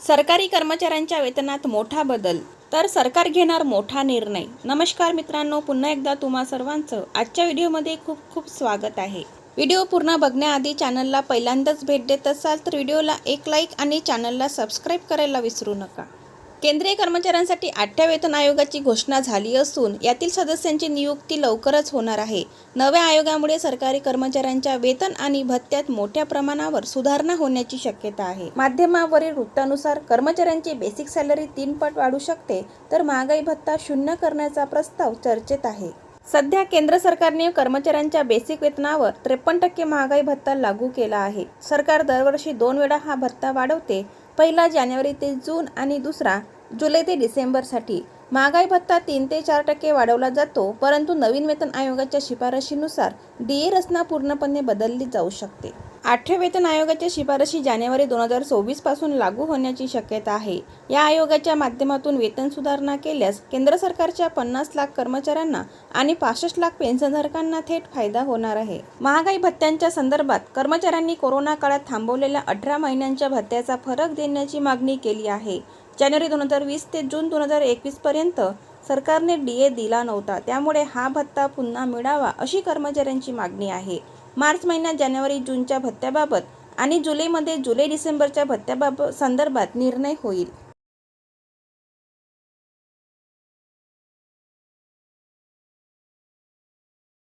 सरकारी कर्मचाऱ्यांच्या वेतनात मोठा बदल तर सरकार घेणार मोठा निर्णय. नमस्कार मित्रांनो पुन्हा एकदा तुम्हा सर्वांचं आजच्या व्हिडिओमध्ये खूप खूप स्वागत आहे. व्हिडिओ पूर्ण बघण्याआधी चॅनलला पहिल्यांदाच भेट देत असाल तर व्हिडिओला एक लाईक आणि चॅनलला सबस्क्राईब करायला विसरू नका. केंद्रीय कर्मचाऱ्यांसाठी आठव्या वेतन आयोगाची घोषणा झाली असून यातील सदस्यांची नियुक्ती लवकरच होणार आहे. नव्या आयोगामुळे सरकारी कर्मचाऱ्यांच्या वेतन आणि भत्त्यात मोठ्या प्रमाणावर सुधारणा होण्याची शक्यता आहे. माध्यमावरील वृत्तानुसार कर्मचाऱ्यांची बेसिक सॅलरी तीन पट वाढू शकते तर महागाई भत्ता शून्य करण्याचा प्रस्ताव चर्चेत आहे. सध्या केंद्र सरकारने कर्मचाऱ्यांच्या बेसिक वेतनावर त्रेपन्न टक्के महागाई भत्ता लागू केला आहे. सरकार दरवर्षी दोन वेळा हा भत्ता वाढवते पहिला जानेवारी ते जून आणि दुसरा जुलै ते डिसेंबरसाठी महागाई भत्ता तीन ते चार टक्के वाढवला जातो परंतु नवीन वेतन आयोगाच्या शिफारशीनुसार डी ए रचना पूर्णपणे बदलली जाऊ शकते. आठव्या वेतन आयोगाच्या शिफारशी जानेवारी दोन हजार चोवीसपासून पासून लागू होण्याची शक्यता आहे. या आयोगाच्या माध्यमातून वेतन सुधारणा केल्यास केंद्र सरकारच्या पन्नास लाख कर्मचाऱ्यांना आणि पासष्ट लाख पेन्शनधारकांना थेट फायदा होणार आहे. महागाई भत्त्यांच्या संदर्भात कर्मचाऱ्यांनी कोरोना काळात थांबवलेल्या अठरा महिन्यांच्या भत्त्याचा फरक देण्याची मागणी केली आहे. जानेवारी दोन हजार वीस ते जून दोन हजार एकवीसपर्यंत सरकारने डी ए दिला नव्हता. त्यामुळे हा भत्ता पुन्हा मिळावा अशी कर्मचाऱ्यांची मागणी आहे. मार्च महिन्यात जानेवारी जूनच्या भत्त्याबाबत आणि जुलैमध्ये जुलै डिसेंबरच्या भत्त्याबाबत संदर्भात निर्णय होईल.